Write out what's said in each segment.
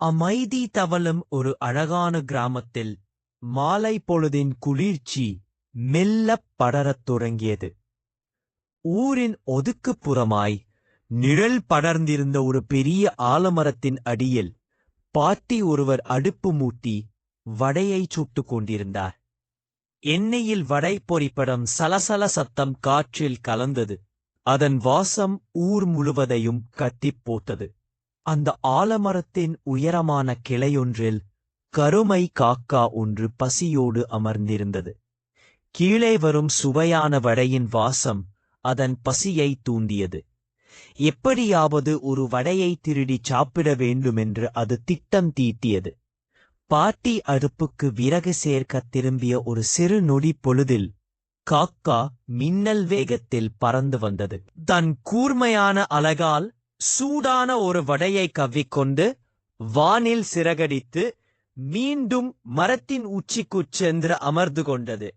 அமைதி தவழும் ஒரு அழகான கிராமத்தில் மாலை பொழுதின் குளிர்ச்சி மெல்லப் படரத் தொடங்கியது. ஊரின் ஒதுக்குப்புறமாய் நிழல் படர்ந்திருந்த ஒரு பெரிய ஆலமரத்தின் அடியில் பாட்டி ஒருவர் அடுப்பு மூட்டி வடையை சுட்டுக் கொண்டிருந்தார். எண்ணெயில் வடை பொறிப்படம் சலசல சத்தம் காற்றில் கலந்தது. அதன் வாசம் ஊர் முழுவதையும் கட்டிப் போட்டது. அந்த ஆலமரத்தின் உயரமான கிளையொன்றில் கருமை காக்கா ஒன்று பசியோடு அமர்ந்திருந்தது. கீழே வரும் சுவையான வடையின் வாசம் அதன் பசியை தூண்டியது. எப்படியாவது ஒரு வடையை திருடி சாப்பிட வேண்டுமென்று அது திட்டம் தீட்டியது. பாட்டி அடுப்புக்கு விறகு சேர்க்க திரும்பிய ஒரு சிறு நொடி பொழுதில் காக்கா மின்னல் வேகத்தில் பறந்து வந்தது. தன் கூர்மையான அலகால் சூடான ஒரு வடையை கவ்விக்கொண்டு வானில் சிறகடித்து மீண்டும் மரத்தின் உச்சிக்குச் சென்று அமர்ந்து கொண்டது.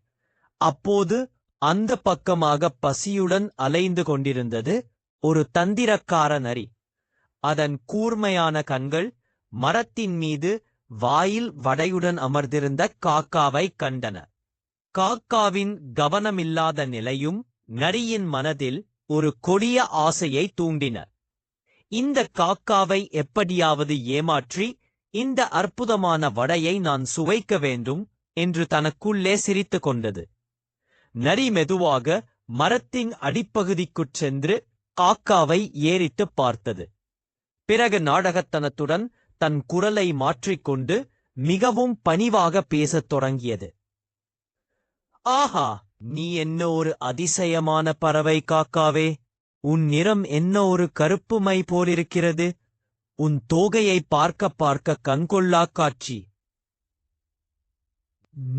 அப்போது அந்த பக்கமாக பசியுடன் அலைந்து கொண்டிருந்தது ஒரு தந்திரக்கார நரி. அதன் கூர்மையான கண்கள் மரத்தின் மீது வாயில் வடையுடன் அமர்ந்திருந்த காக்காவை கண்டன. காக்காவின் கவனமில்லாத நிலையும் நரியின் மனதில் ஒரு கொடிய ஆசையை தூண்டின. இந்த காக்காவை எப்படியாவது ஏமாற்றி இந்த அற்புதமான வடையை நான் சுவைக்க வேண்டும் என்று தனக்குள்ளே சிரித்துக் கொண்டது. நரி மெதுவாக மரத்தின் அடிப்பகுதிக்குச் சென்று காக்காவை ஏறித்து பார்த்தது. பிறகு நாடகத்தனத்துடன் தன் குரலை மாற்றிக்கொண்டு மிகவும் பணிவாக பேசத் தொடங்கியது. ஆஹா! நீ என்ன ஒரு அதிசயமான பறவை காக்காவே! உன் நிறம் என்ன ஒரு கருப்பு மை போலிருக்கிறது? உன் தோகையை பார்க்க பார்க்க கண்கொள்ளா காட்சி.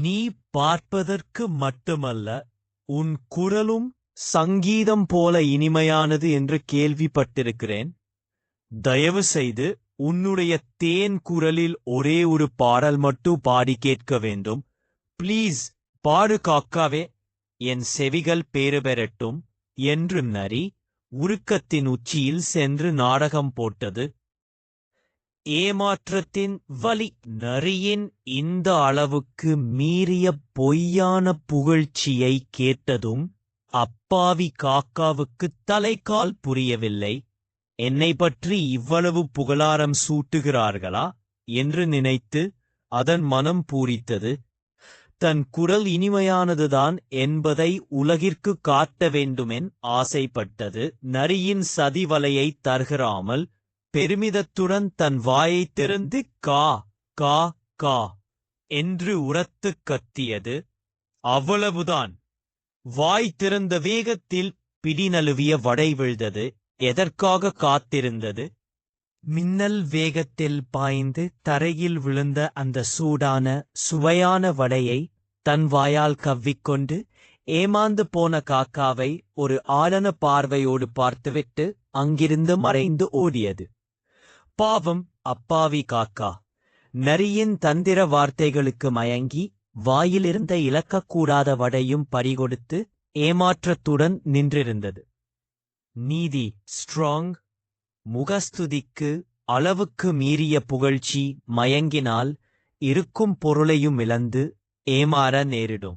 நீ பார்ப்பதற்கு மட்டுமல்ல உன் குரலும் சங்கீதம் போல இனிமையானது என்று கேள்விப்பட்டிருக்கிறேன். தயவு செய்து உன்னுடைய தேன் குரலில் ஒரே ஒரு பாடல் மட்டும் பாடி கேட்க வேண்டும். ப்ளீஸ் பாடு காக்காவே. என் செவிகள் பேறு பெறட்டும் என்று நரி உருக்கத்தின் உச்சியில் சென்று நாடகம் போட்டது. ஏமாற்றத்தின் வலி நரியின் இந்த அளவுக்கு மீறிய பொய்யான புகழ்ச்சியை கேட்டதும் அப்பாவி காக்காவுக்கு தலைக்கால் புரியவில்லை. என்னை பற்றி இவ்வளவு புகழாரம் சூட்டுகிறார்களா? என்று நினைத்து அதன் மனம் பூரித்தது. தன் குரல் இனிமையானதுதான் என்பதை உலகிற்கு காட்ட வேண்டுமென் ஆசைப்பட்டது. நரியின் சதிவலையை தருகிறாமல் பெருமிதத்துடன் தன் வாயைத் திறந்து கா கா கா என்று உரத்துக் கத்தியது. அவ்வளவுதான். வாய் திறந்த வேகத்தில் பிடிநழுவிய வடை விழுந்தது. எதற்காக காத்திருந்தது? மின்னல் வேகத்தில் பாய்ந்து தரையில் விழுந்த அந்த சூடான சுவையான வடையை தன் வாயால் கவ்விக்கொண்டு ஏமாந்து போன காக்காவை ஒரு ஆழன பார்வையோடு பார்த்துவிட்டு அங்கிருந்து மறைந்து ஓடியது. பாவம் அப்பாவி காக்கா! நரியின் தந்திர வார்த்தைகளுக்கு மயங்கி வாயிலிருந்த இழக்கக்கூடாத வடையும் பறிகொடுத்து ஏமாற்றத்துடன் நின்றிருந்தது. நீதி ஸ்ட்ராங் முகஸ்துதிக்கு அளவுக்கு மீறிய புகழ்ச்சி மயங்கினால் இருக்கும் பொருளையும் இழந்து ഏമാര നേരിടും.